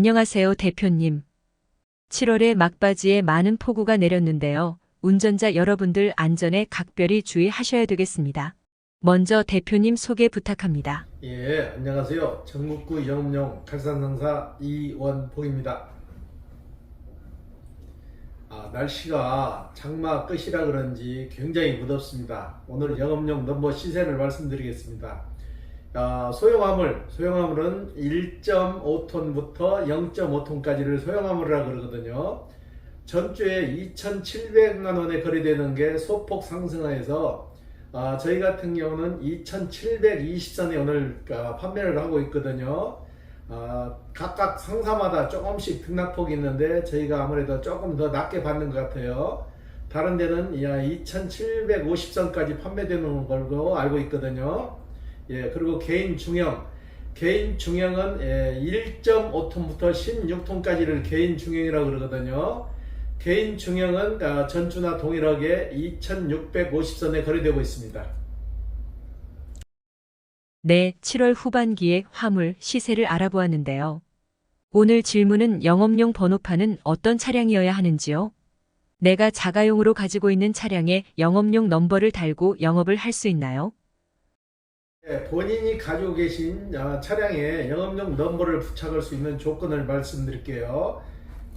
안녕하세요, 대표님. 7월에 막바지에 많은 폭우가 내렸는데요. 운전자 여러분들 안전에 각별히 주의하셔야 되겠습니다. 먼저 대표님 소개 부탁합니다. 예, 안녕하세요. 전국구 영업용 칼산상사 이원복입니다. 아, 날씨가 장마 끝이라 그런지 굉장히 무덥습니다. 오늘 영업용 넘버 시세를 말씀드리겠습니다. 아, 소형화물, 소형화물은 1.5톤부터 0.5톤까지를 소형화물이라 그러거든요. 전주에 2,700만 원에 거래되는 게 소폭 상승하여서 아, 저희 같은 경우는 2,720선에 오늘 아, 판매를 하고 있거든요. 아, 각각 상사마다 조금씩 등락폭이 있는데 저희가 아무래도 조금 더 낮게 받는 것 같아요. 다른 데는 2,750선까지 판매되는 걸로 알고 있거든요. 예, 그리고 개인 중형. 개인 중형은 1.5톤부터 16톤까지를 개인 중형이라고 그러거든요. 개인 중형은 아, 전주나 동일하게 2,650선에 거래되고 있습니다. 네, 7월 후반기에 화물 시세를 알아보았는데요. 오늘 질문은 영업용 번호판은 어떤 차량이어야 하는지요? 내가 자가용으로 가지고 있는 차량에 영업용 넘버를 달고 영업을 할 수 있나요? 예, 본인이 가지고 계신 아, 차량에 영업용 넘버를 부착할 수 있는 조건을 말씀드릴게요.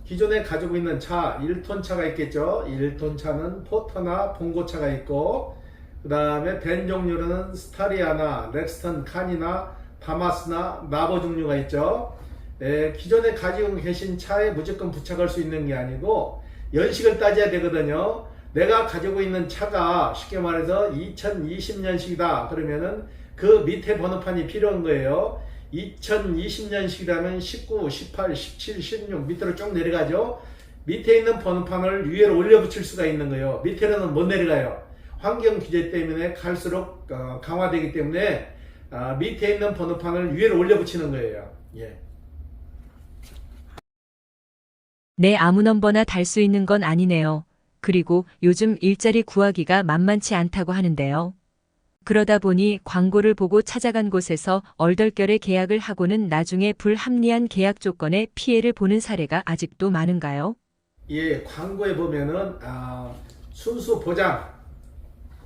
기존에 가지고 있는 차, 1톤 차가 있겠죠. 1톤 차는 포터나 봉고차가 있고, 그 다음에 벤 종류로는 스타리아나 렉스턴 칸이나 다마스나 나버 종류가 있죠. 예, 기존에 가지고 계신 차에 무조건 부착할 수 있는 게 아니고, 연식을 따져야 되거든요. 내가 가지고 있는 차가 쉽게 말해서 2020년식이다. 그러면은 그 밑에 번호판이 필요한 거예요. 2020년식이라면 19, 18, 17, 16 밑으로 쭉 내려가죠. 밑에 있는 번호판을 위로 올려 붙일 수가 있는 거예요. 밑에는 못 내려가요. 환경 규제 때문에 갈수록 어, 강화되기 때문에 아, 밑에 있는 번호판을 위로 올려 붙이는 거예요. 예. 네, 아무 넘버나 달 수 있는 건 아니네요. 그리고 요즘 일자리 구하기가 만만치 않다고 하는데요. 그러다 보니 광고를 보고 찾아간 곳에서 얼떨결에 계약을 하고는 나중에 불합리한 계약 조건에 피해를 보는 사례가 아직도 많은가요? 예, 광고에 보면은 아, 순수 보장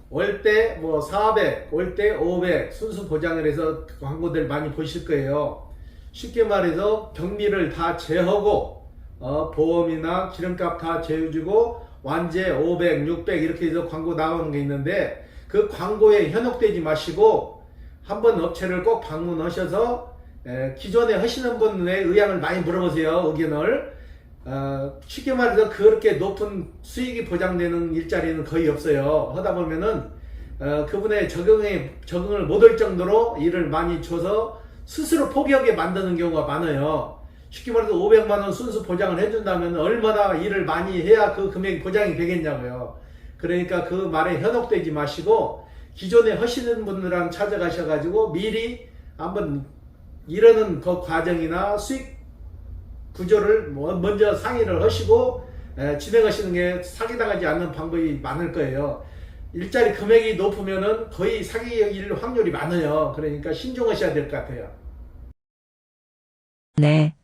올때뭐 400, 올때500 순수 보장을 해서 광고들 많이 보실 거예요. 쉽게 말해서 경비를 다 제하고 어, 보험이나 기름값 다 제해주고 완제 500, 600 이렇게 해서 광고 나오는 게 있는데 그 광고에 현혹되지 마시고 한번 업체를 꼭 방문하셔서 에, 기존에 하시는 분의 의향을 많이 물어보세요. 의견을. 어, 쉽게 말해서 그렇게 높은 수익이 보장되는 일자리는 거의 없어요. 하다 보면은 어, 그분의 적응에 적응을 못 할 정도로 일을 많이 줘서 스스로 포기하게 만드는 경우가 많아요. 쉽게 말해서 500만 원 순수 보장을 해준다면 얼마나 일을 많이 해야 그 금액이 보장이 되겠냐고요. 그러니까 그 말에 현혹되지 마시고 기존에 하시는 분들랑 찾아가셔가지고 미리 한번 이러는 그 과정이나 수익 구조를 뭐 먼저 상의를 하시고 에, 진행하시는 게 사기당하지 않는 방법이 많을 거예요. 일자리 금액이 높으면은 거의 사기일 확률이 많아요. 그러니까 신중하셔야 될 것 같아요. 네.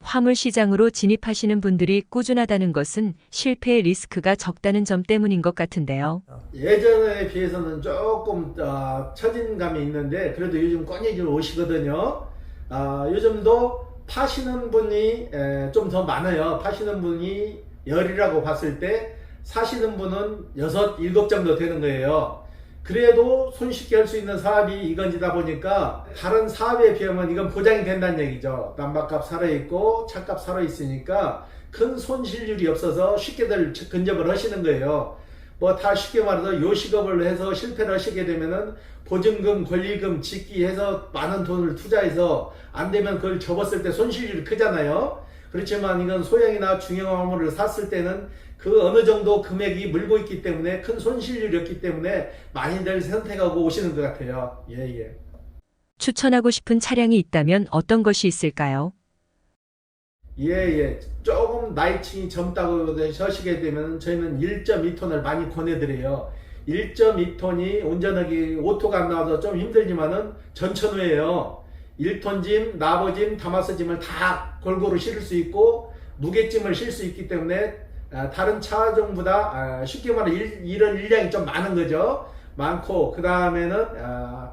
화물 시장으로 진입하시는 분들이 꾸준하다는 것은 실패의 리스크가 적다는 점 때문인 것 같은데요. 예전에 비해서는 조금 어, 처진 감이 있는데 그래도 요즘 꺼내질 오시거든요. 아, 요즘도 파시는 분이 좀 더 많아요. 파시는 분이 열이라고 봤을 때 사시는 분은 여섯, 일곱 정도 되는 거예요. 그래도 손쉽게 할 수 있는 사업이 이건지다 보니까 다른 사업에 비하면 이건 보장이 된다는 얘기죠. 난방값 살아있고 차값 살아있으니까 큰 손실률이 없어서 쉽게들 근접을 하시는 거예요. 뭐 다 쉽게 말해서 요식업을 해서 실패를 하시게 되면은 보증금, 권리금 짓기 해서 많은 돈을 투자해서 안 되면 그걸 접었을 때 손실률이 크잖아요. 그렇지만 이건 소형이나 중형 화물을 샀을 때는 그 어느 정도 금액이 물고 있기 때문에 큰 손실률이 없기 때문에 많이들 선택하고 오시는 것 같아요. 예, 예. 추천하고 싶은 차량이 있다면 어떤 것이 있을까요? 예, 예. 조금 나이층이 젊다고 하시게 되면 저희는 1.2톤을 많이 권해드려요. 1.2톤이 운전하기 오토가 안 나와서 좀 힘들지만은 전천후예요. 1톤 짐, 나버 짐, 다마스 짐을 다 골고루 실을 수 있고 무게짐을 실 수 있기 때문에 아, 다른 차종보다 아, 쉽게 말해 일, 이런 일량이 좀 많은 거죠. 많고 그 다음에는 아,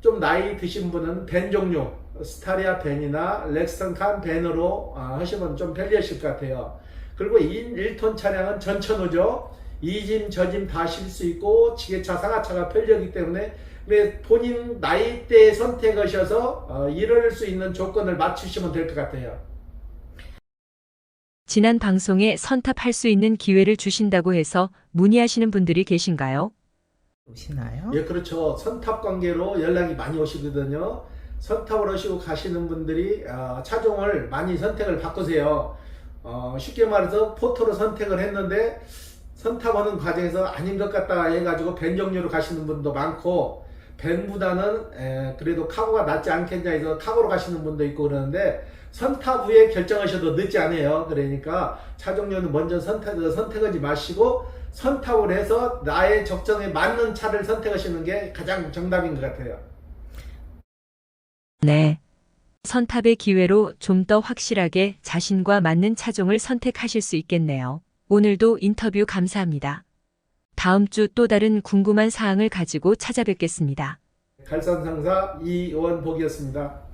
좀 나이 드신 분은 벤 종류 스타리아 벤이나 렉스턴 칸 벤으로 아, 하시면 좀 편리하실 것 같아요. 그리고 1톤 차량은 전천후죠. 이짐 저짐 다 실 수 있고 지게차 상하차가 편리하기 때문에 왜 본인 나이대에 선택하셔서 어, 이럴 수 있는 조건을 맞추시면 될 것 같아요. 지난 방송에 선탑할 수 있는 기회를 주신다고 해서 문의하시는 분들이 계신가요? 오시나요? 예, 그렇죠. 선탑 관계로 연락이 많이 오시거든요. 선탑을 하시고 가시는 분들이 어, 차종을 많이 선택을 바꾸세요. 어, 쉽게 말해서 포토로 선택을 했는데 선탑하는 과정에서 아닌 것 같다 해가지고 벤 종류로 가시는 분도 많고 벤보다는 에, 그래도 카고가 낫지 않겠냐 해서 카고로 가시는 분도 있고 그러는데 선탑 후에 결정하셔도 늦지 않아요. 그러니까 차 종류는 먼저 선택, 선택하지 마시고 선탑을 해서 나의 적정에 맞는 차를 선택하시는 게 가장 정답인 것 같아요. 네. 선탑의 기회로 좀 더 확실하게 자신과 맞는 차종을 선택하실 수 있겠네요. 오늘도 인터뷰 감사합니다. 다음 주 또 다른 궁금한 사항을 가지고 찾아뵙겠습니다. 갈산 상사 이원복이었습니다.